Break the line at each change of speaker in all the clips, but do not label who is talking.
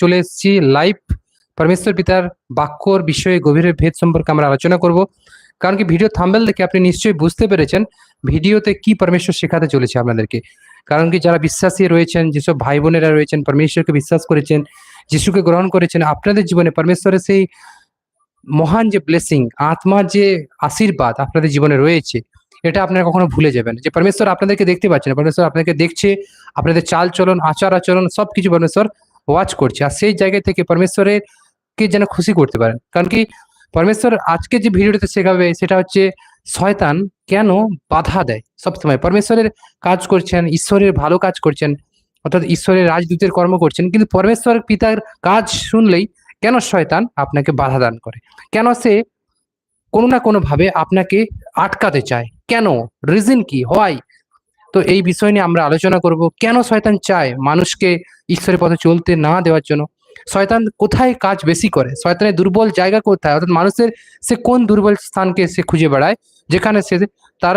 চলে এসেছি লাইভ পরমেশ্বর পিতার বাক্যর বিষয়ে গভীরের ভেদ সম্পর্কে আমরা আলোচনা করব। কারণ কি ভিডিও থাম্বেল দেখে আপনি নিশ্চয়ই বুঝতে পেরেছেন ভিডিওতে কি পরমেশ্বর শেখাতে চলেছে আপনাদেরকে। কারণ কি যারা বিশ্বাসী রয়েছেন, যেসব ভাই বোনেরা রয়েছেন, পরমেশ্বরকে বিশ্বাস করেছেন, যিশুকে গ্রহণ করেছেন, আপনাদের জীবনে পরমেশ্বরের সেই মহান যে ব্লেসিং আত্মার যে আশীর্বাদ আপনাদের জীবনে রয়েছে, এটা আপনারা কখনো ভুলে যাবেন। যে পরমেশ্বর আপনাদেরকে দেখতে পাচ্ছেন পরমেশ্বর আপনাদেরকে দেখছে, আপনাদের চাল চলন আচার আচরণ সবকিছু পরমেশ্বর ওয়াচ করছে। আর সেই জায়গা থেকে পরমেশ্বরের কে যেন খুশি করতে পারেন। কারণ কি, পরমেশ্বর আজকে যে ভিডিওটাতে শেখাবে, সেটা হচ্ছে শয়তান কেন বাধা দেয় সবসময়? পরমেশ্বরের কাজ করছেন, ঈশ্বরের ভালো কাজ করছেন, অর্থাৎ ঈশ্বরের রাজদূতের কর্ম করছেন, কিন্তু পরমেশ্বর পিতার কাজ শুনলেই কেন শয়তান আপনাকে বাধা দান করে? কেন সে কোনো না কোনো ভাবে আপনাকে আটকাতে চায়? কেন? রিজন কি? হয় তো এই বিষয় নিয়ে আমরা আলোচনা করব, কেন শয়তান চায় মানুষকে ঈশ্বরের পথে চলতে না দেওয়ার জন্য? শয়তান কোথায় কাজ বেশি করে? শয়তানের দুর্বল জায়গা কোথায়? অর্থাৎ মানুষের সে কোন দুর্বল স্থানকে সে খুঁজে বেড়ায়? যেখানে সে তার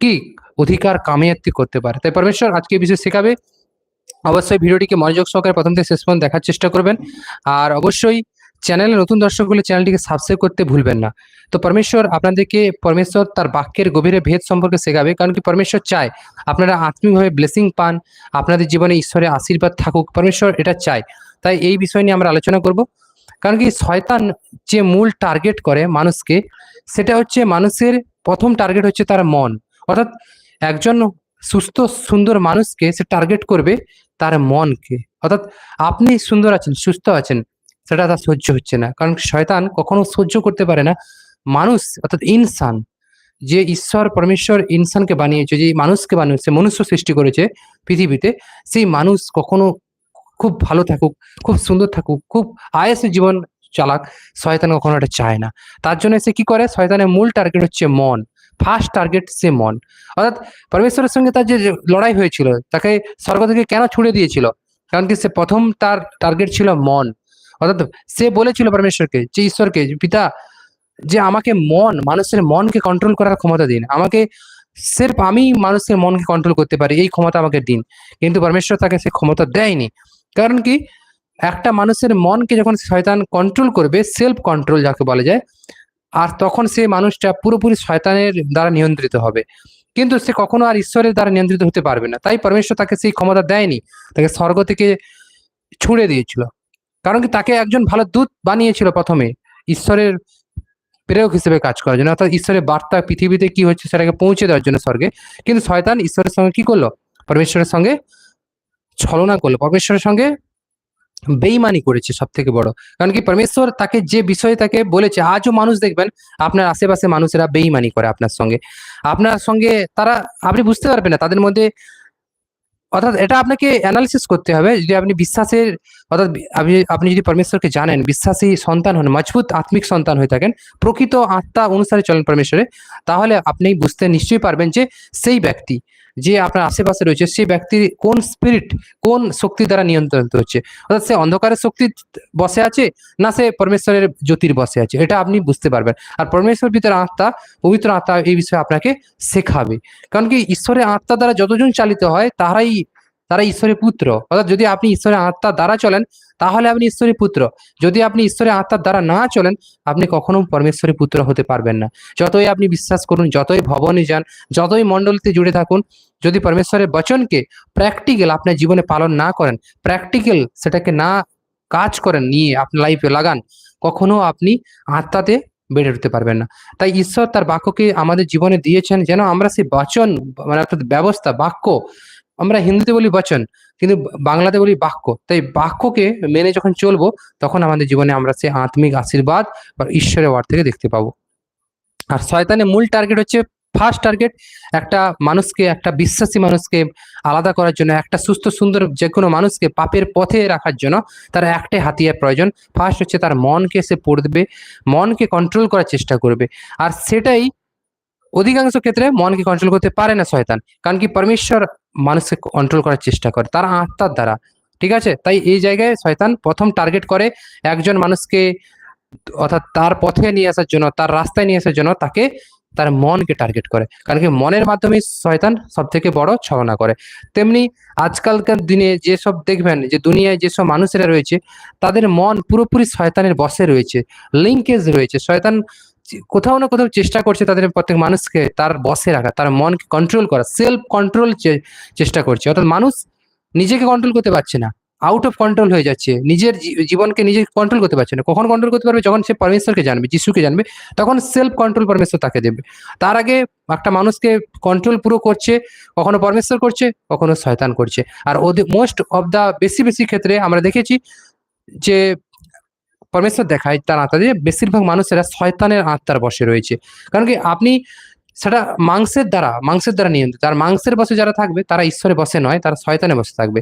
কি অধিকার কামিয়াতি করতে পারে? তাই পরমেশ্বর আজকে বিষয়ে শেখাবে। অবশ্যই ভিডিওটিকে মনোযোগ সহকারে প্রথম থেকে শেষ পর্যন্ত দেখার চেষ্টা করবেন। আর অবশ্যই চ্যানেলে নতুন দর্শক হলে চ্যানেলটিকে সাবস্ক্রাইব করতে ভুলবেন না। তো পরমেশ্বর আপনাদেরকে, পরমেশ্বর তার বাক্যের গভীরে ভেদ সম্পর্কে শেখাবে, কারণ কি পরমেশ্বর চায় আপনারা আত্মিকভাবে ব্লেসিং পান, আপনাদের জীবনে ঈশ্বরের আশীর্বাদ থাকুক, পরমেশ্বর এটা চায়। তাই এই বিষয় নিয়ে আমরা আলোচনা করব। কারণ কি শয়তান যে মূল টার্গেট করে মানুষকে, সেটা হচ্ছে মানুষের প্রথম টার্গেট হচ্ছে তার মন। অর্থাৎ একজন সুস্থ, সুন্দর মানুষকে সে টার্গেট করবে তার মনকে। অর্থাৎ আপনি সুন্দর আছেন, সুস্থ আছেন। সেটা তার সহ্য হচ্ছে না। কারণ শয়তান কখনো সহ্য করতে পারে না। মানুষ, অর্থাৎ ইনসান, যে ঈশ্বর, পরমেশ্বর ইনসানকে বানিয়েছে, যে মানুষকে বানিয়েছে মনুষ্য সৃষ্টি করেছে পৃথিবীতে, সেই মানুষ কখনো খুব ভালো থাকুক, খুব সুন্দর থাকুক, খুব আয়াসে জীবন চালাক, শয়তান কখনো এটা চায় না। তার জন্য সে কি করে? শয়তানের মূল টার্গেট হচ্ছে মন। ফার্স্ট টার্গেট সে মন। অর্থাৎ পরমেশ্বরের সঙ্গে তার যে লড়াই হয়েছিল, তাকে স্বর্গ থেকে কেন ছুড়ে দিয়েছিল? কারণ কি সে প্রথম তার টার্গেট ছিল মন। অর্থাৎ সে বলেছিল পরমেশ্বরকে যে, ঈশ্বরকে, পিতা, যে আমাকে মন, মানুষের মনকে কন্ট্রোল করার ক্ষমতা দিন। আমাকে সির্ফ আমি মানুষের মনকে কন্ট্রোল করতে পারি, এই ক্ষমতা আমাকে দিন। কিন্তু পরমেশ্বর তাকে সে ক্ষমতা দেয়নি। কারণ কি? একটা মানুষের মনকে যখন শয়তান কন্ট্রোল করবে সেলফ কন্ট্রোল যাকে বলা যায়, আর তখন সে মানুষটা পুরোপুরি শয়তানের দ্বারা নিয়ন্ত্রিত হবে। কিন্তু সে কখনো আর ঈশ্বরের দ্বারা নিয়ন্ত্রিত হতে পারবে না। তাই পরমেশ্বর তাকে সেই ক্ষমতা দেয়নি। তাকে স্বর্গ থেকে ছুঁড়ে দিয়েছিল। কারণ কি তাকে একজন ভালো দূত বানিয়েছিল প্রথমে, ঈশ্বরের প্রেরক হিসেবে কাজ করার জন্য। অর্থাৎ ঈশ্বরের বার্তা পৃথিবীতে কি হচ্ছে সেটাকে পৌঁছে দেওয়ার জন্য স্বর্গে। কিন্তু শয়তান ঈশ্বরের সঙ্গে কি করল? পরমেশ্বরের সঙ্গে ছলনা করল। পরমেশ্বরের সঙ্গে বেইমানি করেছে সব থেকে বড়। কারণ কি পরমেশ্বর তাকে যে বিষয়ে তাকে বলেছে, আজও মানুষ দেখবেন, আপনার আশেপাশে মানুষেরা বেইমানি করে আপনার সঙ্গে। আপনার সঙ্গে তারা, আপনি বুঝতে পারবেন না, তাদের মধ্যে অর্থাৎ এটা আপনাকে অ্যানালিসিস করতে হবে। যদি আপনি বিশ্বাসের অর্থাৎ আপনি আপনি যদি পরমেশ্বরকে জানেন, বিশ্বাসী সন্তান হন, মজবুত আত্মিক সন্তান হয়ে থাকেন, প্রকৃত আত্মা অনুসারে চলেন পরমেশ্বরে, তাহলে আপনি বুঝতে নিশ্চয়ই পারবেন যে সেই ব্যক্তি যে আপনার আশেপাশে রয়েছে, সেই ব্যক্তির কোন স্পিরিট কোন শক্তি দ্বারা নিয়ন্ত্রিত হচ্ছে? অর্থাৎ সে অন্ধকারের শক্তি বসে আছে না সে পরমেশ্বরের জ্যোতির বসে আছে? এটা আপনি বুঝতে পারবেন। আর পরমেশ্বর ভিতরে আত্মা, পবিত্র আত্মা এই বিষয়ে আপনাকে শেখাবে। কারণ কি, ঈশ্বরের আত্মা দ্বারা যতজন চালিত হয়, তারাই তারা ঈশ্বরের পুত্র। অর্থাৎ যদি আপনি ঈশ্বরের আত্মার দ্বারা চলেন, তাহলে আপনি ঈশ্বরের পুত্র। যদি আপনি ঈশ্বরের আত্মার দ্বারা না চলেন, আপনি কখনো পরমেশ্বরের পুত্র হতে পারবেন না। যতই আপনি বিশ্বাস করুন, যতই ভবনে যান, যতই মণ্ডলীতে জুড়ে থাকুন, যদি পরমেশ্বরের বচনকে প্র্যাকটিক্যাল আপনার জীবনে পালন না করেন প্র্যাকটিক্যাল সেটাকে না কাজ করেন নিয়ে আপনার লাইফে লাগান, কখনো আপনি আত্মাতে বেড়ে উঠতে পারবেন না। তাই ঈশ্বর তার বাক্যকে আমাদের জীবনে দিয়েছেন যেন আমরা সেই বচন মানে অর্থাৎ ব্যবস্থা, বাক্য আমরা হিন্দিতে বলি বচন, কিন্তু বাংলাতে বলি বাক্য। তাই বাক্যকে মেনে যখন চলবো, তখন আমাদের জীবনে আমরা সেই আত্মিক আশীর্বাদ বা ঈশ্বরের ওয়ার্ড থেকে দেখতে পাবো। আর শয়তানের মূল টার্গেট হচ্ছে ফার্স্ট টার্গেট একটা মানুষকে, একটা বিশ্বাসী মানুষকে আলাদা করার জন্য, একটা সুস্থ, সুন্দর যে কোনো মানুষকে পাপের পথে রাখার জন্য তার একটাই হাতিয়ার প্রয়োজন। ফার্স্ট হচ্ছে তার মনকে সে পড়বে, মনকে কন্ট্রোল করার চেষ্টা করবে। আর সেটাই অধিকাংশ ক্ষেত্রে মনকে কন্ট্রোল করতে পারে না শয়তান, কারণ কি পরমেশ্বর মানুষকে কন্ট্রোল করার চেষ্টা করে, তার আত্মার দ্বারা, ঠিক আছে? তাই এই জায়গায় শয়তান প্রথম টার্গেট করে একজন মানুষকে, অর্থাৎ তার পথে নিয়ে আসার জন্য, তার রাস্তায় নিয়ে আসার জন্য তাকে, তার মনকে টার্গেট করে, কারণ কি মনের মাধ্যমে শয়তান সব থেকে বড় ছলনা করে। তেমনি আজকালকার দিনে যেসব দেখবেন, যে দুনিয়ায় যেসব মানুষেরা রয়েছে, তাদের মন পুরোপুরি শয়তানের বসে রয়েছে লিঙ্কেজ রয়েছে, শয়তান কোথাও না কোথাও চেষ্টা করছে তাদের প্রত্যেক মানুষকে, তার বসে রাখা, তার মনকে কন্ট্রোল করা সেলফ কন্ট্রোল চেষ্টা করছে। অর্থাৎ মানুষ নিজেকে কন্ট্রোল করতে পারছে না। আউট অফ কন্ট্রোল হয়ে যাচ্ছে। নিজের জীবনকে নিজে কন্ট্রোল করতে পারছে না। কখন কন্ট্রোল করতে পারবে? যখন সে পরমেশ্বরকে জানবে, যিশুকে জানবে, তখন সেলফ কন্ট্রোল পরমেশ্বর তাকে দেবে। তার আগে একটা মানুষকে কন্ট্রোল পুরো করছে, কখনো পরমেশ্বর করছে, কখনো শয়তান করছে। আর ওদের মোস্ট অফ দা বেশি বেশি ক্ষেত্রে আমরা দেখেছি যে পরমেশ্বর দেখায় তার আত্মা দিয়ে বেশিরভাগ মানুষেরা শয়তানের আত্মার বসে রয়েছে। কারণ কি আপনি সেটা মাংসের দ্বারা মাংসের দ্বারা নিয়ন্ত্রিত। আর মাংসের বসে যারা থাকবে, তারা ঈশ্বরের বসে নয়, তারা শয়তানের বসে থাকবে।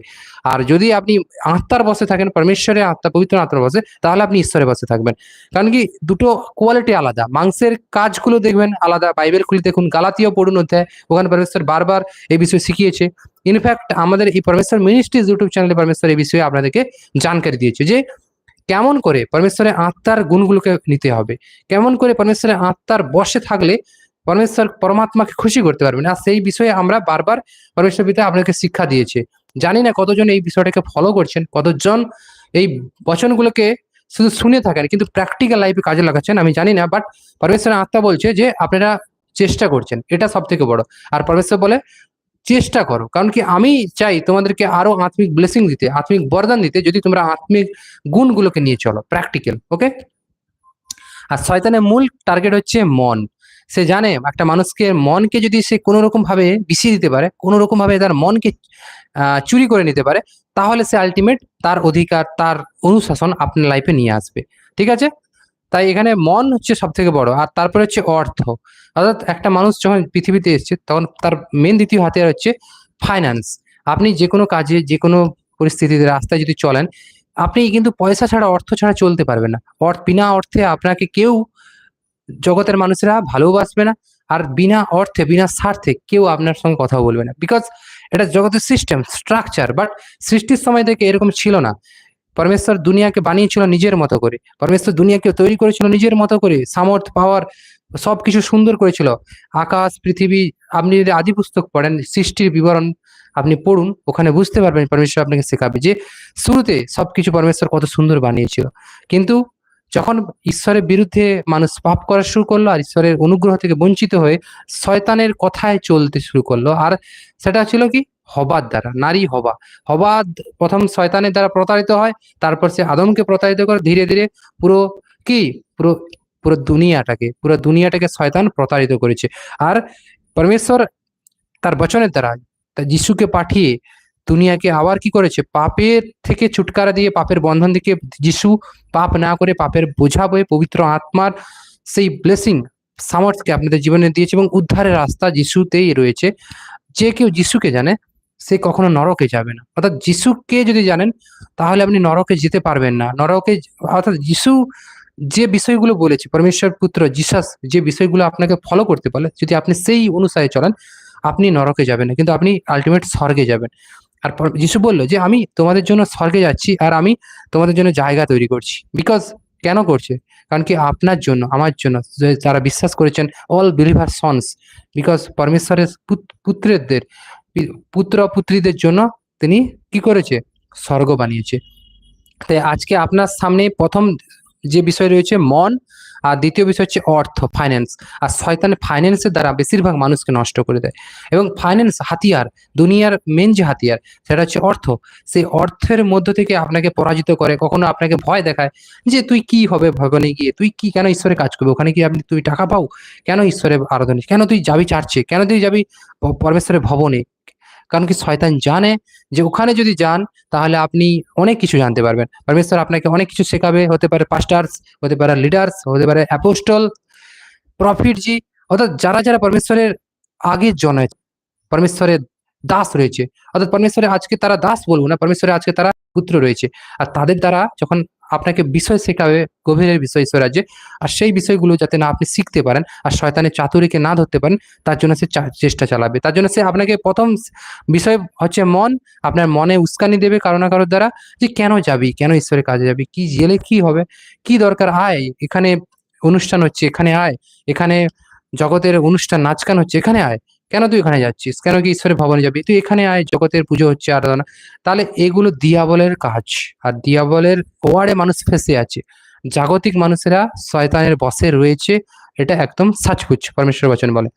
আর যদি আপনি আত্মার বসে থাকেন, পরমেশ্বরের আত্মা, পবিত্র আত্মার বসে, তাহলে আপনি ঈশ্বরের বসে থাকবেন। কারণ কি দুটো কোয়ালিটি আলাদা। মাংসের কাজগুলো দেখবেন আলাদা, বাইবেল খুলে দেখুন, গালাতীয় পড়ুন অধ্যায়, ওখানে পরমেশ্বর বারবার এই বিষয়ে শিখিয়েছে। ইনফ্যাক্ট আমাদের এই পরমেশ্বর মিনিস্ট্রিজ ইউটিউব চ্যানেলে পরমেশ্বর এই বিষয়ে আপনাদেরকে জানকারি দিয়েছে যে কেমন করে পরমেশ্বরের আত্মার গুণগুলোকে নিতে হবে? কেমন করে পরমেশ্বরের আত্মার বসে থাকলে পরমেশ্বর পরমাত্মাকে খুশি করতে পারবেন? আর সেই বিষয়ে আমরা বারবার পরমেশ্বর পিতা আপনাকে শিক্ষা দিয়েছে। জানি না কতজন এই বিষয়টাকে ফলো করছেন, কতজন এই বচনগুলোকে শুধু শুনে থাকেন, কিন্তু প্র্যাকটিক্যাল লাইফে কাজে লাগাচ্ছেন, আমি জানি না বাট পরমেশ্বরের আত্মা বলছে যে আপনারা চেষ্টা করছেন, এটা সব থেকে বড়। আর পরমেশ্বর বলে চেষ্টা করো। কারণ কি আমি চাই তোমাদেরকে আরও আত্মিক ব্লেসিং দিতে, আত্মিক বরদান দিতে, যদি তোমরা আত্মিক গুণগুলোকে নিয়ে চলো প্র্যাকটিক্যাল ওকে আর শয়তানের মূল টার্গেট হচ্ছে মন। সে জানে একটা মানুষকে মনকে যদি সে কোনো রকম ভাবে বিষিয়ে দিতে পারে কোনো রকম ভাবে তার মনকে চুরি করে নিতে পারে, তাহলে সে আলটিমেট তার অধিকার, তার অনুশাসন আপনার লাইফে নিয়ে আসবে। ঠিক আছে? তাই এখানে মন হচ্ছে সব থেকে বড়, আর তারপরে হচ্ছে অর্থ। অর্থাৎ একটা মানুষ যখন পৃথিবীতে এসছে, তখন তার মেন দ্বিতীয় হাতিয়ার হচ্ছে ফাইন্যান্স আপনি যে কোনো কাজে যে কোনো পরিস্থিতিতে, রাস্তায় যদি চলেন, আপনি কিন্তু পয়সা ছাড়া, অর্থ ছাড়া চলতে পারবেন না। অর্থ বিনা অর্থে আপনাকে কেউ, জগতের মানুষেরা ভালোবাসবে না, আর বিনা অর্থে, বিনা স্বার্থে কেউ আপনার সঙ্গে কথা বলবে না। বিকজ এটা জগতের সিস্টেম স্ট্রাকচার বাট সৃষ্টির সময় থেকে এরকম ছিল না। পরমেশ্বর দুনিয়াকে বানিয়েছিল নিজের মতো করে। পরমেশ্বর দুনিয়াকে তৈরি করেছিল নিজের মতো করে। সামর্থ্য, পাওয়ার সবকিছু সুন্দর করেছিল। আকাশ, পৃথিবী, আপনি যদি আদি পুস্তক পড়েন, সৃষ্টির বিবরণ আপনি পড়ুন, ওখানে বুঝতে পারবেন পরমেশ্বর আপনাকে শেখাবে যে শুরুতে সবকিছু পরমেশ্বর কত সুন্দর বানিয়েছিল। কিন্তু যখন ঈশ্বরের বিরুদ্ধে মানুষ পাপ করা শুরু করল আর ঈশ্বরের অনুগ্রহ থেকে বঞ্চিত হয়ে শয়তানের কথায় চলতে শুরু করল, আর সেটা ছিল কি? হবার দ্বারা, নারী হবা। হবা প্রথম শয়তানের দ্বারা প্রতারিত হয়, তারপর সে আদমকে প্রতারিত করে, ধীরে ধীরে পুরো কি? পুরো পুরো দুনিয়াটাকে পুরো দুনিয়াটাকে শয়তান প্রতারিত করেছে। আর পরমেশ্বর তার বচনের দ্বারা যিশুকে পাঠিয়ে দুনিয়াকে আবার কি করেছে? পাপের থেকে ছুটকারা দিয়ে, পাপের বন্ধন থেকে যিশু পাপ না করে পাপের বোঝা বয়ে পবিত্র আত্মার সেই ব্লেসিং সামর্থ্যকে আপনাদের জীবনে দিয়েছে এবং উদ্ধারের রাস্তা যিশুতেই রয়েছে। যে কেউ যিশুকে জানে সে কখনো নরকে যাবে না। অর্থাৎ যিশুকে যদি জানেন, তাহলে আপনি নরকে যেতে পারবেন না। নরকে অর্থাৎ যিশু যে বিষয়গুলো বলেছে, পরমেশ্বর পুত্র জিসাস যে বিষয়গুলো আপনাকে ফলো করতে বলে, যদি আপনি সেই অনুসারে চলেন, আপনি নরকে যাবেন না। কিন্তু আপনি আলটিমেট স্বর্গে যাবেন। আর পর- যিশু বলল যে, আমি তোমাদের জন্য স্বর্গে যাচ্ছি আর আমি তোমাদের জন্য জায়গা তৈরি করছি। বিকজ কেন করছে? কারণ কি আপনার জন্য, আমার জন্য। যারা বিশ্বাস করেছেন অল বিলিভার সন্স বিকজ পরমেশ্বরের পুত- পুত্রদের পি- পুত্র পুত্রীদের জন্য তিনি কি করেছে? স্বর্গ বানিয়েছে। তাই আজকে আপনার সামনে প্রথম যে বিষয় রয়েছে মন, আর দ্বিতীয় বিষয় হচ্ছে অর্থ ফাইন্যান্স আর শয়তান ফাইন্যান্সের দ্বারা বেশিরভাগ মানুষকে নষ্ট করে দেয়। এবং ফাইন্যান্স হাতিয়ার, দুনিয়ার মেন যে হাতিয়ার, সেটা হচ্ছে অর্থ। সেই অর্থের মধ্য থেকে আপনাকে পরাজিত করে, কখনো আপনাকে ভয় দেখায় যে তুই কি হবে ভগবানে গিয়ে? তুই কি কেন ঈশ্বরের কাজ করবে? ওখানে কি আপনি তুই টাকা পাও? কেন ঈশ্বরের আরাধনা? কেন তুই যাবি চার্চে? কেন তুই যাবি পরমেশ্বরের ভবনে? কারণ কি শয়তান জানে যে ওখানে যদি যান, তাহলে আপনি অনেক কিছু জানতে পারবেন। পরমেশ্বর আপনাকে অনেক কিছু শেখাবে, হতে পারে পাস্টার্স হতে পারে লিডার্স হতে পারে অ্যাপোস্টল প্রফিট জি, অর্থাৎ যারা যারা পরমেশ্বরের আগের জনে পরমেশ্বরের দাস রয়েছে। অর্থাৎ পরমেশ্বরের আজকে তারা দাস বলব না পরমেশ্বরের আজকে তারা পুত্র রয়েছে। আর তাদের দ্বারা যখন আপনাকে বিষয় শেখাবে, গভীরের বিষয় ঈশ্বর রাজ্যে আর সেই বিষয়গুলো যাতে না আপনি শিখতে পারেন, আর শয়তানের চাতুরিকে না ধরতে পারেন, তার জন্য সে চেষ্টা চালাবে। তার জন্য সে আপনাকে প্রথম বিষয় হচ্ছে মন, আপনার মনে উস্কানি দেবে কারও না কারোর দ্বারা, যে কেন যাবি, কেন ঈশ্বরের কাজে যাবি, কি জেলে কি হবে, কি দরকার, আয়, এখানে অনুষ্ঠান হচ্ছে, এখানে আয়, এখানে জগতের অনুষ্ঠান নাচ গান হচ্ছে, এখানে আয়। কেন তুই এখানে যাচ্ছিস? কেন কি ঈশ্বরের ভবনে যাবি? তুই এখানে আয়, জগতের পুজো হচ্ছে, আরাধনা। তাহলে এগুলো দিয়াবলের কাজ। আর দিয়াবলের ওয়ারে মানুষ ফেসে আছে। জাগতিক মানুষেরা শয়তানের বসে রয়েছে, এটা একদম সাচপুচ পরমেশ্বর বচন বলে।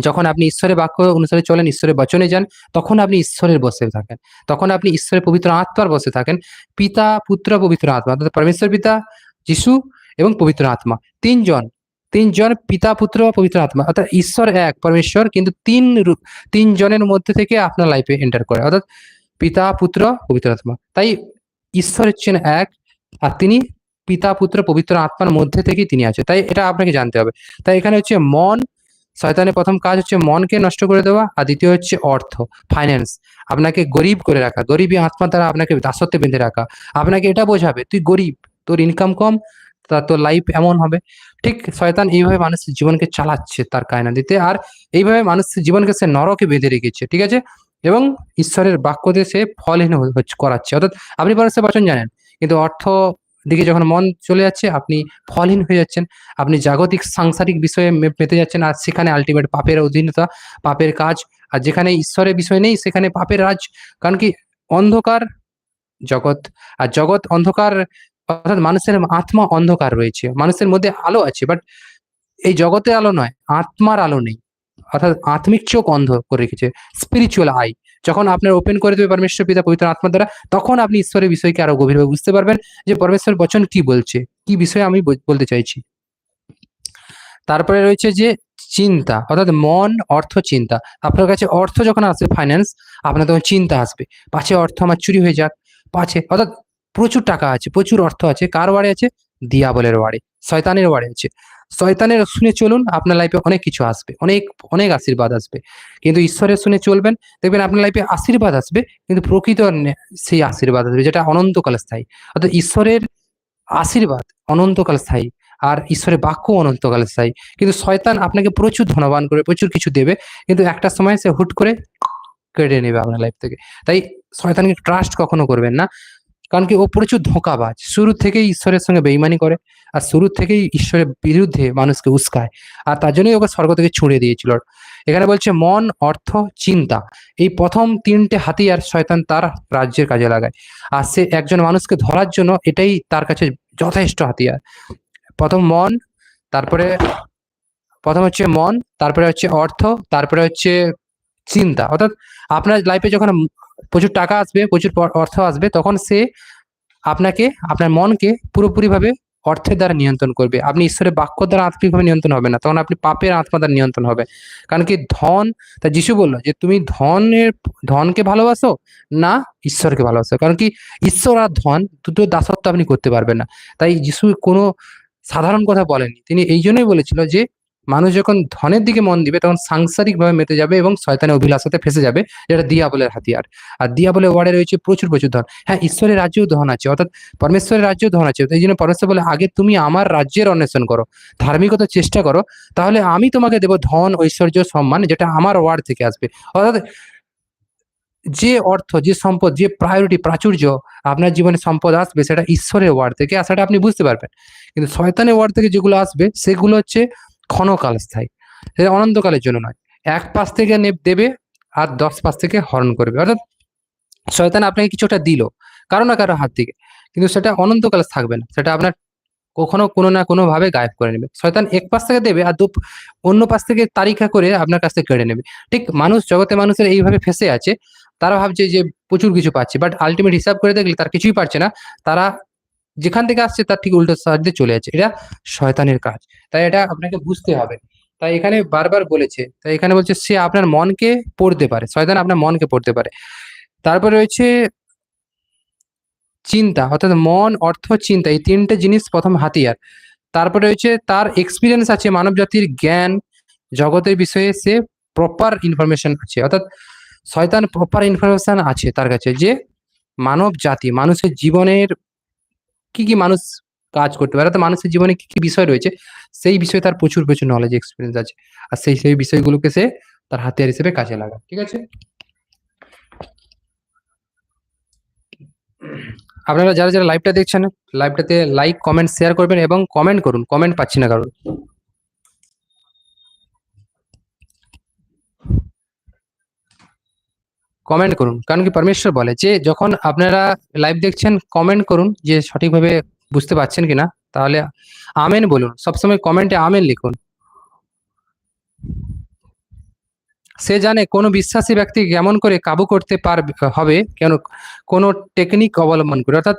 যখন আপনি ঈশ্বরের বাক্য অনুসারে চলেন, ঈশ্বরের বচনে যান, তখন আপনি ঈশ্বরের বসে থাকেন। তখন আপনি ঈশ্বরের পবিত্র আত্মার বসে থাকেন। পিতা, পুত্র, পবিত্র আত্মা, অর্থাৎ পরমেশ্বর পিতা, যিশু এবং পবিত্র আত্মা। তিনজন তিনজন পিতা পুত্র পবিত্র আত্মা। অর্থাৎ ঈশ্বর এক, পরমেশ্বর, কিন্তু তিন তিনজনের মধ্যে থেকে আপনার লাইফে এন্টার করে। অর্থাৎ পিতা, পুত্র, পবিত্র আত্মা। তাই ঈশ্বর হচ্ছেন এক, আর তিনি পিতা, পুত্র, পবিত্র আত্মার মধ্যে থেকেই তিনি আছে তাই এটা আপনাকে জানতে হবে। তাই এখানে হচ্ছে মন, শয়তানের প্রথম কাজ হচ্ছে মনকে নষ্ট করে দেওয়া, আর দ্বিতীয় হচ্ছে অর্থ ফাইন্যান্স আপনাকে গরিব করে রাখা, গরিবী আত্মা দ্বারা আপনাকে দাসত্বে বেঁধে রাখা। আপনাকে এটা বোঝাবে, তুই গরিব, তোর ইনকাম কম তা তো লাইফ এমন হবে। ঠিক শয়তান এইভাবে মানুষের জীবনকে চালাচ্ছে তার কায়না দিতে আর এইভাবে মানুষের জীবনকে সে নরকে বেঁধে রেখেছে, ঠিক আছে? এবং ঈশ্বরের বাক্য দিয়ে সে ফলহীন করাচ্ছে। অর্থাৎ আপনি পরমেশ্বর বচন জানেন, কিন্তু অর্থ দিকে যখন মন চলে যাচ্ছে, আপনি ফলহীন হয়ে যাচ্ছেন, আপনি জাগতিক সাংসারিক বিষয়ে মেতে যাচ্ছেন, আর সেখানে আলটিমেট পাপের অধীনতা, পাপের কাজ, আর যেখানে ঈশ্বরের বিষয় নেই, সেখানে পাপের রাজ। কারণ কি, অন্ধকার জগৎ, আর জগৎ অন্ধকার অর্থাৎ মানুষের আত্মা অন্ধকার রয়েছে, মানুষের মধ্যে আলো আছে বাট এই জগতে আলো নয়, আত্মার আলো নেই। অর্থাৎ আত্মিক চোখ অন্ধ করে রেখেছে স্পিরিচুয়াল আই যখন আপনার ওপেন করে দেবে পরমেশ্বর পিতা পবিত্র আত্মা দ্বারা, তখন আপনি ঈশ্বরের বিষয়কে আরও গভীরভাবে বুঝতে পারবেন যে পরমেশ্বর বচন কি বলছে, কি বিষয়ে আমি বল- বলতে চাইছি। তারপরে রয়েছে যে চিন্তা, অর্থাৎ মন, অর্থ, চিন্তা। আপনার কাছে অর্থ যখন আসবে ফাইন্যান্স আপনার তখন চিন্তা আসবে। পাছে অর্থ আমার চুরি হয়ে যাক, পাছে, অর্থাৎ প্রচুর টাকা আছে, প্রচুর অর্থ আছে। কার ওয়ার্ডে আছে? দিয়াবলের ওয়ার্ডে শয়তানের ওয়ার্ডে আছে। শয়তানের শুনে চলুন আপনার লাইফে অনেক কিছু আসবে, অনেক অনেক আশীর্বাদ আসবে। কিন্তু ঈশ্বরের শুনে চলবেন, দেখবেন আপনার লাইফে আশীর্বাদ আসবে, কিন্তু প্রকৃত সেই আশীর্বাদ আসবে, যেটা অনন্তকাল স্থায়ী। অর্থাৎ ঈশ্বরের আশীর্বাদ অনন্তকাল স্থায়ী, আর ঈশ্বরের বাক্য অনন্তকাল স্থায়ী। কিন্তু শয়তান আপনাকে প্রচুর ধনবান করে, প্রচুর কিছু দেবে, কিন্তু একটা সময় সে হুট করে কেটে নেবে আপনার লাইফ থেকে। তাই শয়তানকে ট্রাস্ট কখনো করবেন না। কারণ কি ও প্রচুর ধোঁকাবাজ। শুরু থেকেই ঈশ্বরের সঙ্গে বেইমানি করে আর শুরু থেকেই ঈশ্বরের বিরুদ্ধে মানুষকে উস্কায়। আর তার জন্যই ওকে স্বর্গ থেকে ছুঁড়ে দিয়েছিল। এখানে বলছে, মন, অর্থ, চিন্তা। এই প্রথম তিনটে হাতিয়ার শয়তান তার রাজ্যের কাজে লাগায়। আর সে একজন মানুষকে ধরার জন্য এটাই তার কাছে যথেষ্ট হাতিয়ার। প্রথম মন, তারপরে প্রথম হচ্ছে মন, তারপরে হচ্ছে অর্থ, তারপরে হচ্ছে চিন্তা। অর্থাৎ আপনার লাইফে যখন প্রচুর টাকা আসবে, প্রচুর অর্থ আসবে, তখন সে আপনাকে, আপনার মনকে পুরোপুরিভাবে অর্থের দ্বারা নিয়ন্ত্রণ করবে। আপনি ঈশ্বরের বাক্য দ্বারা আত্মিকভাবে নিয়ন্ত্রণ হবে না, তখন আপনি পাপের আত্মা দ্বারা নিয়ন্ত্রণ হবে। কারণ কি ধন, তা যিশু বলল যে, তুমি ধনের, ধনকে ভালোবাসো না ঈশ্বরকে ভালোবাসো? কারণ কি ঈশ্বর আর ধন দুটো দাসত্ব আপনি করতে পারবেন না। তাই যিশু কোনো সাধারণ কথা বলেনি তিনি এই জন্যই বলেছিল যে মানুষ যখন ধনের দিকে মন দিবে, তখন সাংসারিক ভাবে মেতে যাবে এবং শয়তানের অভিলাষতে ফেসে যাবে, যেটা দিয়াবলের হাতিয়ার। আর দিয়াবলের ওয়ার্ডে রয়েছে প্রচুর প্রচুর ধন। হ্যাঁ ঈশ্বরের রাজ্যেও ধন আছে, অর্থাৎ পরমেশ্বরের রাজ্যেও ধন আছে। এই জন্য পরমেশ্বর বলে, আগে তুমি আমার রাজ্যের অন্বেষণ করো, ধার্মিকতার চেষ্টা করো, তাহলে আমি তোমাকে দেবো ধন, ঐশ্বর্য, সম্মান, যেটা আমার ওয়ার্ড থেকে আসবে। অর্থাৎ যে অর্থ, যে সম্পদ, যে প্রায়োরিটি প্রাচুর্য আপনার জীবনে সম্পদ আসবে, সেটা ঈশ্বরের ওয়ার্ড থেকে আর সেটা আপনি বুঝতে পারবেন। কিন্তু শয়তানের ওয়ার্ড থেকে যেগুলো আসবে, সেগুলো হচ্ছে ক্ষণকাল স্থায়ী। সেটা অনন্তকালের জন্য নয়। এক পাশ থেকে নে- দেবে আর দশ পাশ থেকে হরণ করবে। অর্থাৎ শয়তান আপনাকে কিছু একটা দিল, কারও না কারও হাত থেকে। কিন্তু সেটা অনন্তকাল থাকবে না। সেটা আপনার কখনো কোনো না কোনো ভাবে গায়েব করে নেবে। শয়তান এক পাশ থেকে দেবে আর দু অন্য পাশ থেকে তারিখা করে আপনার কাছ থেকে কেড়ে নেবে। ঠিক মানুষ জগতে মানুষের এইভাবে ফেসে আছে, তারা ভাবছে যে প্রচুর কিছু পাচ্ছে। বাট আলটিমেট হিসাব করে দেখলে তার কিছুই পারছে না। তারা যেখান থেকে আসছে তার ঠিক উল্টো সাইড দিয়ে চলে যাচ্ছে। এটা শয়তানের কাজ। তাই এটা আপনাকে বুঝতে হবে। তাই এখানে বারবার বলেছে, তাই এখানে বলছে, সে আপনার মনকে পড়তে পারে। শয়তান আপনার মনকে পড়তে পারে। তারপরে রয়েছে চিন্তা, অর্থাৎ মন, অর্থ, চিন্তা, এই তিনটে জিনিস প্রথম হাতিয়ার। তারপরে রয়েছে, তার এক্সপিরিয়েন্স আছে মানব জাতির জ্ঞান, জগতের বিষয়ে সে প্রপার ইনফরমেশন আছে। অর্থাৎ শয়তান প্রপার ইনফরমেশন আছে তার কাছে যে মানব জাতি মানুষের জীবনের কি কি মানুষ কাজ করতে পারে? অর্থাৎ মানুষের জীবনে কি কি বিষয় রয়েছে? সেই বিষয়ে তার প্রচুর প্রচুর নলেজ এক্সপিরিয়েন্স আছে। আর সেই সেই বিষয়গুলোকে সে তার হাতিয়ার হিসেবে কাজে লাগায়, ঠিক আছে? আপনারা যারা যারা লাইভটা দেখছেন লাইভটাতে লাইক কমেন্ট শেয়ার করবেন এবং কমেন্ট করুন। কমেন্ট পাচ্ছি না কারণ কমেন্ট করুন। কারণ কি পরমেশ্বর বলে যে, যখন আপনারা লাইভ দেখছেন কমেন্ট করুন যে সঠিকভাবে বুঝতে পারছেন কিনা। তাহলে আমেন বলুন। সবসময় কমেন্টে আমেন লিখুন। সে জানে কোনো বিশ্বাসী ব্যক্তি কেমন করে কাবু করতে পারবে, হবে, কেন কোনো টেকনিক অবলম্বন করে। অর্থাৎ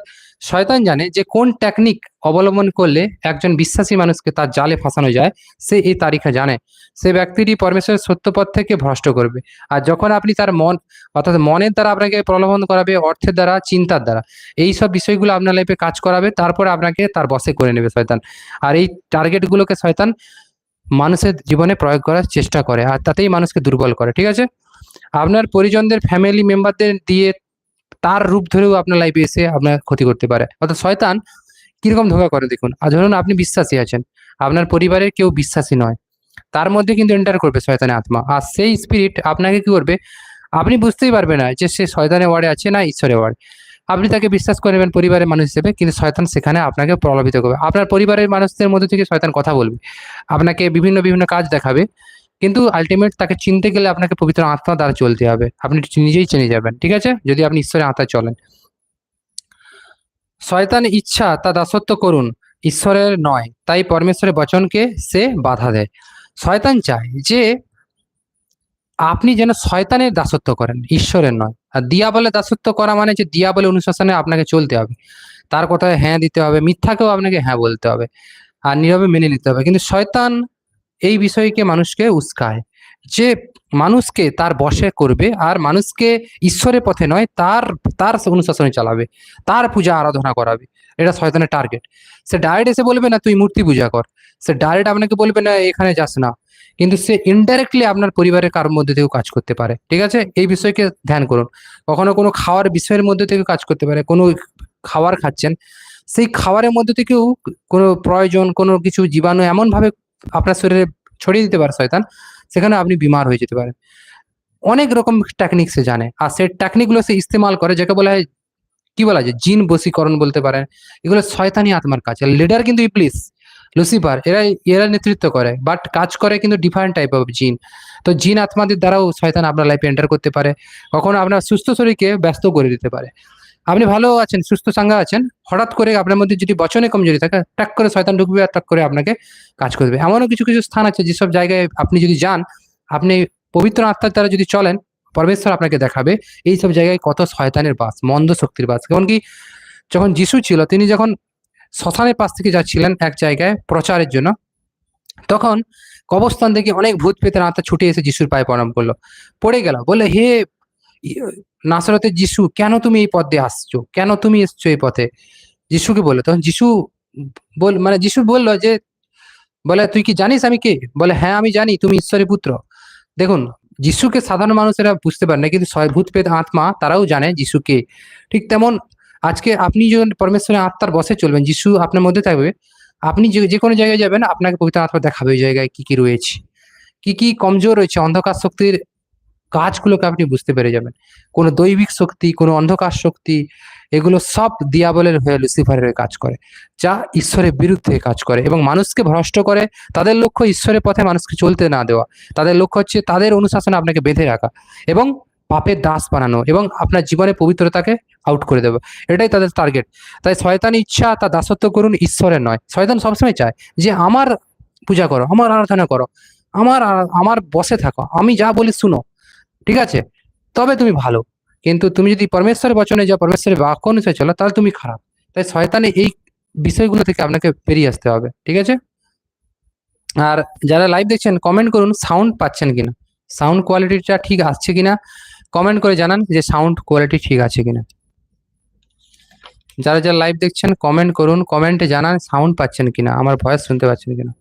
শয়তান জানে যে কোন টেকনিক অবলম্বন করলে একজন বিশ্বাসী মানুষকে তার জালে ফাঁসানো যায়, সে এই তারিখে জানে। সে ব্যক্তিটি পরমেশ্বরের সত্যপথ থেকে ভ্রষ্ট করবে। আর যখন আপনি তার মন, অর্থাৎ মনের দ্বারা আপনাকে প্রলোভন করাবে, অর্থের দ্বারা, চিন্তার দ্বারা, এই সব বিষয়গুলো আপনার লাইফে কাজ করাবে, তারপরে আপনাকে তার বসে করে নেবে শয়তান। আর এই টার্গেটগুলোকে শয়তান মানুষের জীবনে প্রয়োগ করার চেষ্টা করে, আর তাতেই মানুষকে দুর্বল করে, ঠিক আছে? আপনার পরিজনদের ফ্যামিলি মেম্বারদের দিয়ে তার রূপ ধরেও আপনার লাইফে এসে আপনার ক্ষতি করতে পারে। অর্থাৎ শয়তান কীরকম ধোকা করে দেখুন? আর ধরুন আপনি বিশ্বাসী আছেন, আপনার পরিবারের কেউ বিশ্বাসী নয়। তার মধ্যে কিন্তু এন্টার করবে শয়তানের আত্মা। আর সেই স্পিরিট আপনাকে কি করবে? আপনি বুঝতেই পারবেন না যে সে শয়তানের ওয়ার্ডে আছে না ঈশ্বরের ওয়ার্ড আপনি তাকে বিশ্বাস করে নেবেন পরিবারের মানুষ হিসেবে, কিন্তু শয়তান সেখানে আপনাকে প্রলোভিত করবে। আপনার পরিবারের মানুষদের মধ্যে থেকে শয়তান কথা বলবে। আপনাকে বিভিন্ন বিভিন্ন কাজ দেখাবে। কিন্তু আলটিমেট তাকে চিনতে গেলে আপনাকে পবিত্র আত্মা দ্বারা চলতে হবে। আপনি নিজেই চিনে যাবেন, ঠিক আছে? যদি আপনি ঈশ্বরের আত্মা চলেন। শয়তান ইচ্ছা তা দাসত্ব করুন, ঈশ্বরের নয়, তাই পরমেশ্বরের বচনকে সে বাধা দেয়। শয়তান চায় যে আপনি যেন শয়তানের দাসত্ব করেন, ঈশ্বরের নয়। আর দিয়া বলে দাসত্ব করা মানে যে দিয়া বলে অনুশাসনে আপনাকে চলতে হবে। তার কথায় হ্যাঁ দিতে হবে, মিথ্যাকেও আপনাকে হ্যাঁ বলতে হবে। আর নীরবে মেনে নিতে হবে। কিন্তু শয়তান এই বিষয়কে মানুষকে উস্কায়। যে মানুষকে তার বশে করবে আর মানুষকে ঈশ্বরের পথে নয়, তার তার অনুশাসনে চালাবে, তার পূজা আরাধনা করাবে। এটা শয়তানের টার্গেট সে ডাইরেক্ট এসে বলবে, না, তুই মূর্তি পূজা কর। সে ডাইরেক্ট আপনাকে বলবে, না, এখানে যাস না। কিন্তু সে ইনডাইরেক্টলি আপনার পরিবারের কারোর মধ্যে থেকেও কাজ করতে পারে। ঠিক আছে? এই বিষয়কে ধ্যান করুন। কখনো কোনো খাওয়ার বিষয়ের মধ্যে থেকে কাজ করতে পারে। কোনো খাবার খাচ্ছেন, সেই খাওয়ারের মধ্যে থেকেও কোনো প্রয়োজন, কোনো কিছু জীবাণু এমন ভাবে আপনার শরীরে ছড়িয়ে দিতে পারে শয়তান, সেখানে আপনি বিমার হয়ে যেতে পারেন। অনেক রকম টেকনিক সে জানে। আর সেই টেকনিকগুলো সে ইস্তেমাল করে, যাকে বলা হয়, কি বলা যায় জিন বশীকরণ বলতে পারেন। এগুলো শয়তানি আত্মার কাজ। লিডার কিন্তু ইপ্লিস লুসিফার এরা এরা নেতৃত্ব করে। বাট কাজ করে কিন্তু ডিফারেন্ট টাইপ অফ জিন। তো জিন আত্মাদের দ্বারাও শয়তান আপনার লাইফে এন্টার করতে পারে। কখনো আপনার সুস্থ শরীরকে ব্যস্ত করে দিতে পারে। আপনি ভালো আছেন, সুস্থ সাঙ্গা আছেন, হঠাৎ করে আপনার মধ্যে যদি বচনে কমজোরি থাকে টাক করে শয়তান ঢুকবে আর টাক করে আপনাকে কাজ করবে। এমনও কিছু কিছু স্থান আছে যেসব জায়গায় আপনি যদি যান, আপনি পবিত্র আত্মার দ্বারা যদি চলেন, পরমেশ্বর আপনাকে দেখাবে এই সব জায়গায় কত শয়তানের বাস, মন্দ শক্তির বাস। কেমন কি যখন যিশু ছিল, তিনি যখন শ্মশানের পাশ থেকে যাচ্ছিলেন এক জায়গায় প্রচারের জন্য, তখন কবরস্থান থেকে অনেক ভূত পেতের আত্মা ছুটে এসে যিশুর পায়ে প্রণাম করল। পড়ে গেল বলে হে নাসরতের যিশু, কেন তুমি এই পথে আসছো? কেন তুমি এসছো এই পথে? যিশুকে বলল তখন যিশু বল মানে যিশু বলল যে, বলে, তুই কি জানিস আমি কে? বলে হ্যাঁ আমি জানি, তুমি ঈশ্বরের পুত্র। দেখুন, যিশুকে সাধারণ মানুষেরা বুঝতে পারে না, কিন্তু ভূত পেত আত্মা, তারাও জানে যিশুকে ঠিক তেমন আজকে আপনি যখন পরমেশ্বরের আত্মার বসে চলবেন, যিশু আপনার মধ্যে থাকবে, আপনি যে যে কোনো জায়গায় যাবেন, আপনাকে পবিত্র আত্মা দেখাবে ওই জায়গায় কি কি রয়েছে। কি কি কমজোর রয়েছে, অন্ধকার শক্তির কাজগুলোকে আপনি বুঝতে পেরে যাবেন। কোনো দৈবিক শক্তি, কোনো অন্ধকার শক্তি, এগুলো সব দিয়াবলের হয়ে লুসিফারের হয়ে কাজ করে, যা ঈশ্বরের বিরুদ্ধে কাজ করে এবং মানুষকে ভ্রষ্ট করে, তাদের লক্ষ্য ঈশ্বরের পথে মানুষকে চলতে না দেওয়া। তাদের লক্ষ্য হচ্ছে তাদের অনুশাসনে আপনাকে বেঁধে রাখা এবং পাপের দাস বানানো এবং আপনার জীবনে পবিত্রতাকে আউট করে দেবে এটাই তাদের টার্গেট তাই শয়তান ইচ্ছা, তা দাসত্ব করুন ঈশ্বরের নয়। শয়তান সবসময় চায় যে, আমার পূজা করো, আমার আরাধনা করো, আমার আমার বসে থাকো, আমি যা বলি শুনো। ঠিক আছে? তবে তুমি ভালো। কিন্তু তুমি যদি পরমেশ্বরের বচনে যা পরমেশ্বরের বাক্য অনুসারে চলো, তাহলে তুমি খারাপ। তাই শয়তানে এই বিষয়গুলো থেকে আপনাকে বেরিয়ে আসতে হবে, ঠিক আছে? আর যারা লাইভ দেখছেন কমেন্ট করুন সাউন্ড পাচ্ছেন কিনা। সাউন্ড কোয়ালিটিটা ঠিক আসছে কিনা? কমেন্ট করে জানান যে সাউন্ড কোয়ালিটি ঠিক আছে কিনা। যারা যারা লাইভ দেখছেন কমেন্ট করুন কমেন্টে জানান সাউন্ড পাচ্ছেন কিনা, আমার ভয়েস শুনতে পাচ্ছেন কিনা।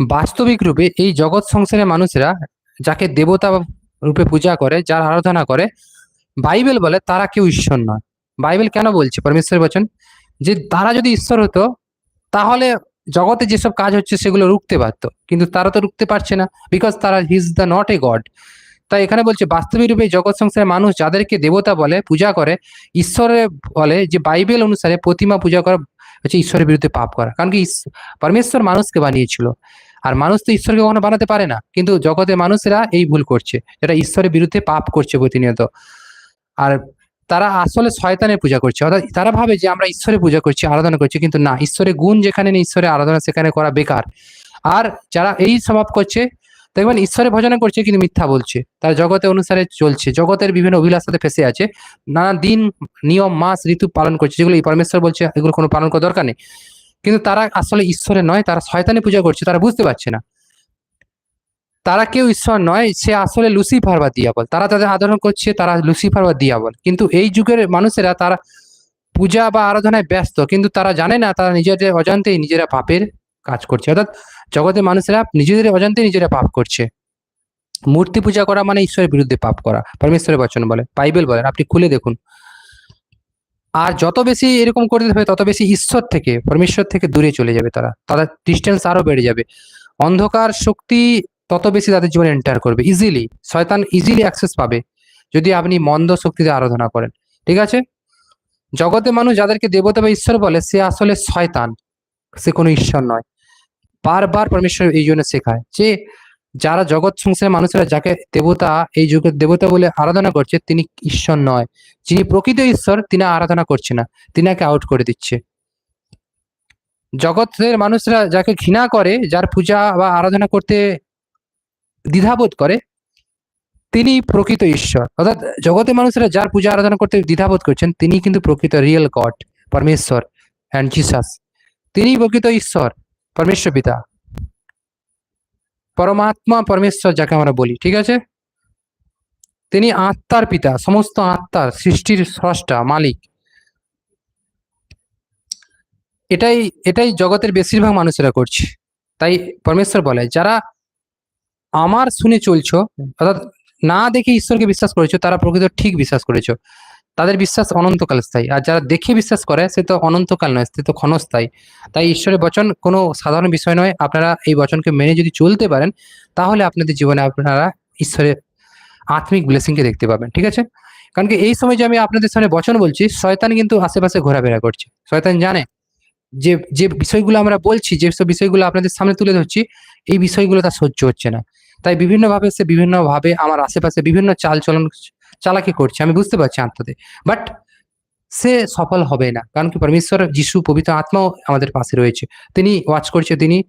বাস্তবিক রূপে এই জগৎ সংসারের মানুষেরা যাকে দেবতা রূপে পূজা করে, যার আরাধনা করে, বাইবেল বলে তারা কেউ ঈশ্বর নয়। বাইবেল কেন বলছে? পরমেশ্বর বচন, যে তারা যদি ঈশ্বর হতো, তাহলে জগতে যেসব কাজ হচ্ছে সেগুলো রুখতে পারতো। কিন্তু তারা তো রুখতে পারছে না বিকজ তারা his the not a god তাই এখানে বলছে, বাস্তবিক রূপে জগৎ সংসারের মানুষ যাদেরকে দেবতা বলে, পূজা করে ঈশ্বরের বলে যে বাইবেল অনুসারে প্রতিমা পূজা করা হচ্ছে ঈশ্বরের বিরুদ্ধে পাপ করা। কারণ কি পরমেশ্বর মানুষকে বানিয়েছিল। আর মানুষ তো ঈশ্বরকে কখনো বানাতে পারে না। কিন্তু জগতে মানুষেরা এই ভুল করছে, যেটা ঈশ্বরের বিরুদ্ধে পাপ করছে প্রতিনিয়ত। আর তারা আসলে শয়তানের পূজা করছে। অর্থাৎ তারা ভাবে যে আমরা ঈশ্বরের পূজা করছি, আরাধনা করছি, কিন্তু না, ঈশ্বরের গুণ যেখানে নেই, ঈশ্বরের আরাধনা সেখানে করা বেকার। আর যারা এই স্বভাব করছে, দেখবেন ঈশ্বরের ভজনা করছে, কিন্তু মিথ্যা বলছে। তারা জগতে অনুসারে চলছে। জগতের বিভিন্ন অভিলাষ সাথে ফেসে আছে। নানা দিন, নিয়ম, মাস, ঋতু পালন করছে, যেগুলো এই পরমেশ্বর বলছে, এগুলো কোনো পালন করার দরকার নেই। কিন্তু তারা আসলে ঈশ্বরের নয়, তারা শয়তানি পূজা করছে, তারা বুঝতে পারছে না। তারা কেউ ঈশ্বর নয়, সে আসলে লুসিফার বা দিয়াবল তারা তাদের আদরণ করছে, তারা লুসিফার বা দিয়াবল কিন্তু এই যুগের মানুষেরা তারা পূজা বা আরাধনায় ব্যস্ত, কিন্তু তারা জানে না, তারা নিজেদের অজান্তেই নিজেরা পাপের কাজ করছে। অর্থাৎ জগতের মানুষেরা নিজেদের অজান্তে নিজেরা পাপ করছে। মূর্তি পূজা করা মানে ঈশ্বরের বিরুদ্ধে পাপ করা। পরমেশ্বরের বচন বলে, বাইবেল বলেন। আপনি খুলে দেখুন। আর যত বেশি এরকম করতে হবে, তত বেশি ঈশ্বর থেকে, পরমেশ্বর থেকে দূরে চলে যাবে তারা। তাদের ডিস্টেন্স আরও বেড়ে যাবে। অন্ধকার শক্তি তত বেশি তাদের জীবনে এন্টার করবে। ইজিলি শয়তান ইজিলি অ্যাক্সেস পাবে, যদি আপনি মন্দ শক্তিতে আরাধনা করেন। ঠিক আছে? জগতে মানুষ যাদেরকে দেবতা বা ঈশ্বর বলে, সে আসলে শয়তান, সে কোনো ঈশ্বর নয়। বারবার পরমেশ্বর এই জন্য শেখায় যে যারা জগৎ সংসারের মানুষেরা, যাকে দেবতা, এই যুগের দেবতা বলে আরাধনা করছে, তিনি ঈশ্বর নয়। যিনি প্রকৃত ঈশ্বর, তিনি আরাধনা করছে না। তিনাকে আউট করে দিচ্ছে। জগতের মানুষরা যাকে ঘৃণা করে, যার পূজা বা আরাধনা করতে দ্বিধাবোধ করে, তিনি প্রকৃত ঈশ্বর। অর্থাৎ জগতের মানুষরা যার পূজা আরাধনা করতে দ্বিধাবোধ করছেন, তিনি কিন্তু প্রকৃত রিয়েল গড পরমেশ্বর অ্যান্ড জিসাস তিনি প্রকৃত ঈশ্বর, পরমেশ্বর পিতা। পরমাত্মা পরমেশ্বর যাকে আমরা বলি, ঠিক আছে? তিনি আত্মার পিতা, সমস্ত আত্মার সৃষ্টির স্রষ্টা, মালিক। এটাই এটাই জগতের বেশিরভাগ মানুষেরা করছে। তাই পরমেশ্বর বলে, যারা আমার শুনে চলছো, অর্থাৎ না দেখে ঈশ্বরকে বিশ্বাস করেছ, তারা প্রকৃত ঠিক বিশ্বাস করেছ। তাদের বিশ্বাস অনন্তকাল স্থায়ী। আর যারা দেখে বিশ্বাস করে, সে তো অনন্তকাল নয়, সে তো ক্ষণস্থায়ী। তাই ঈশ্বরের বচন কোনো সাধারণ বিষয় নয়। আপনারা এই বচনকে মেনে যদি চলতে পারেন, তাহলে আপনাদের জীবনে আপনারা ঈশ্বরের আত্মিক ব্লেসিংকে দেখতে পাবেন, ঠিক আছে? কারণ কি এই সময় যে আমি আপনাদের সামনে বচন বলছি, শয়তান কিন্তু আশেপাশে ঘোরাফেরা করছে। শয়তান জানে যে যে বিষয়গুলো আমরা বলছি, যে সব বিষয়গুলো আপনাদের সামনে তুলে ধরছি, এই বিষয়গুলো তার সহ্য হচ্ছে না। তাই বিভিন্নভাবে সে বিভিন্নভাবে আমার আশেপাশে বিভিন্ন চাল চলন চালাকি করছে, আমি বুঝতে পারছি আত্মাতে বাট সে সফল হবে না। কারণ কি? পরমেশ্বর যিশু পবিত্র আত্মাও আমাদের পাশে রয়েছে। তিনি ওয়াচ করছে, তিনি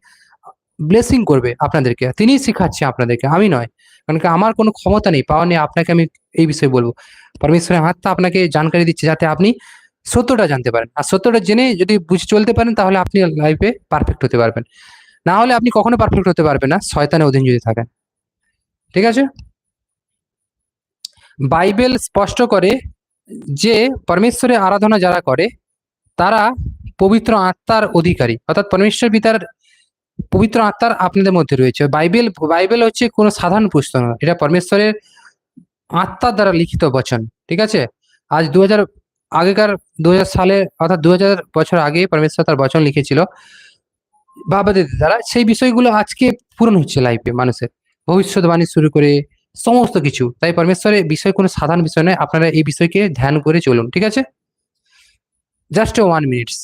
ব্লেসিং করবে আপনাদেরকে। তিনি শিখাচ্ছে আপনাদেরকে, আমি নয়। কারণ কি? আমার কোনো ক্ষমতা নেই পাওয়া নেই। আপনাকে আমি এই বিষয়ে বলব। পরমেশ্বরের আত্মা আপনাকে জানকারি দিচ্ছে যাতে আপনি সত্যটা জানতে পারেন। আর সত্যটা জেনে যদি বুঝে চলতে পারেন, তাহলে আপনি লাইফে পারফেক্ট হতে পারবেন। না হলে আপনি কখনো পারফেক্ট হতে পারবেন না। শয়তানের অধীন যদি থাকেন। ঠিক আছে? বাইবেল স্পষ্ট করে যে পরমেশ্বরের আরাধনা যারা করে, তারা পবিত্র আত্মার অধিকারী। অর্থাৎ পরমেশ্বর পিতার পবিত্র আত্মার আপনাদের মধ্যে রয়েছে। বাইবেল বাইবেল হচ্ছে কোনো সাধারণ পুস্তক নয়। এটা পরমেশ্বরের আত্মার দ্বারা লিখিত বচন, ঠিক আছে? আজ দু হাজার আগেকার দু হাজার সালে, অর্থাৎ দু হাজার বছর আগে পরমেশ্বর তার বচন লিখেছিল। বাবাদের দ্বারা। সেই বিষয়গুলো আজকে পূরণ হচ্ছে লাইফে মানুষের। ভবিষ্যৎবাণী শুরু করে সমস্ত কিছু। তাই পরমেশ্বরের বিষয় কোনো সাধারণ বিষয় নয়, আপনারা এই বিষয়কে ধ্যান করে চলুন, ঠিক আছে? জাস্ট ওয়ান মিনিটস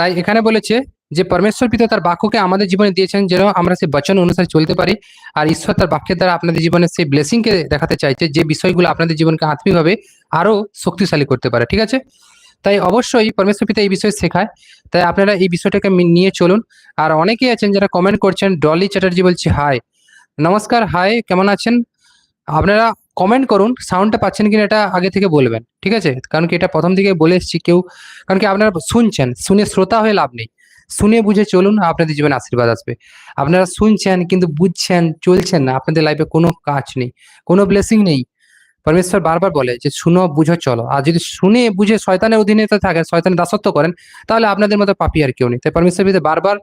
তাই এখানে বলেছে যে পরমেশ্বর পিতা তার বাক্যকে আমাদের জীবনে দিয়েছেন যেন আমরা সেই বচন অনুসারে চলতে পারি। আর ঈশ্বর তার বাক্যের দ্বারা আপনাদের জীবনে সেই ব্লেসিংকে দেখাতে চাইছে যে বিষয়গুলো আপনাদের জীবনকে আত্মিকভাবে আরও শক্তিশালী করতে পারে, ঠিক আছে? তাই অবশ্যই পরমেশ্বর পিতা এই বিষয়ে শেখায়। তাই আপনারা এই বিষয়টাকে নিয়ে চলুন। আর অনেকেই আছেন যারা কমেন্ট করছেন ডলি চ্যাটার্জি বলছে হাই নমস্কার হাই কেমন আছেন? আপনারা কমেন্ট করুন সাউন্ডটা পাচ্ছেন কিনা এটা আগে থেকে বলবেন, ঠিক আছে? কারণ কি এটা প্রথম থেকে বলে এসেছি কেউ, কারণ কি আপনারা শুনছেন, শুনে শ্রোতা হয়ে লাভ নেই। শুনে বুঝে চলুন, আপনাদের জীবনে আশীর্বাদ আসবে। আপনারা শুনছেন কিন্তু বুঝছেন, চলছেন না, আপনাদের লাইফে কোনো কাজ নেই, কোনো ব্লেসিং নেই। পরমেশ্বর বারবার বলে যে, শুনো, বুঝো, চলো। আর যদি শুনে বুঝে শয়তানের অধীনে তো থাকে শয়তানের দাসত্ব করেন, তাহলে আপনাদের মতো পাপি আর কেউ নেই। তাই পরমেশ্বর বারবার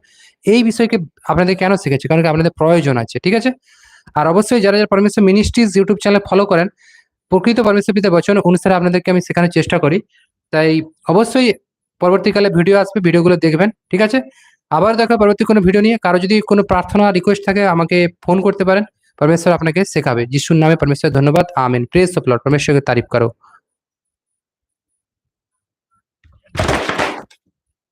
এই বিষয়কে আপনাদের কেন শিখেছে? কারণ কি আপনাদের প্রয়োজন আছে, ঠিক আছে? আর অবশ্যই যারা যারা পরমেশ্বর মিনিস্ট্রিজ ইউটিউব চ্যানেল ফলো করেন, প্রকৃত পরমেশ্বর পিতা বচন, অনুসারে আপনাদেরকে আমি শেখানোর চেষ্টা করি। তাই অবশ্যই পরবর্তীকালে ভিডিও আসবে ভিডিওগুলো দেখবেন, ঠিক আছে? আবার দেখা পরবর্তী কোনো ভিডিও নিয়ে। কারও যদি কোনো প্রার্থনা রিকোয়েস্ট থাকে, আমাকে ফোন করতে পারেন। পরমেশ্বর আপনাকে শেখাবে। যিশুর নামে পরমেশ্বর ধন্যবাদ, আমিন। প্রেস অফ লর্ড পরমেশ্বরকে তারিফ করো।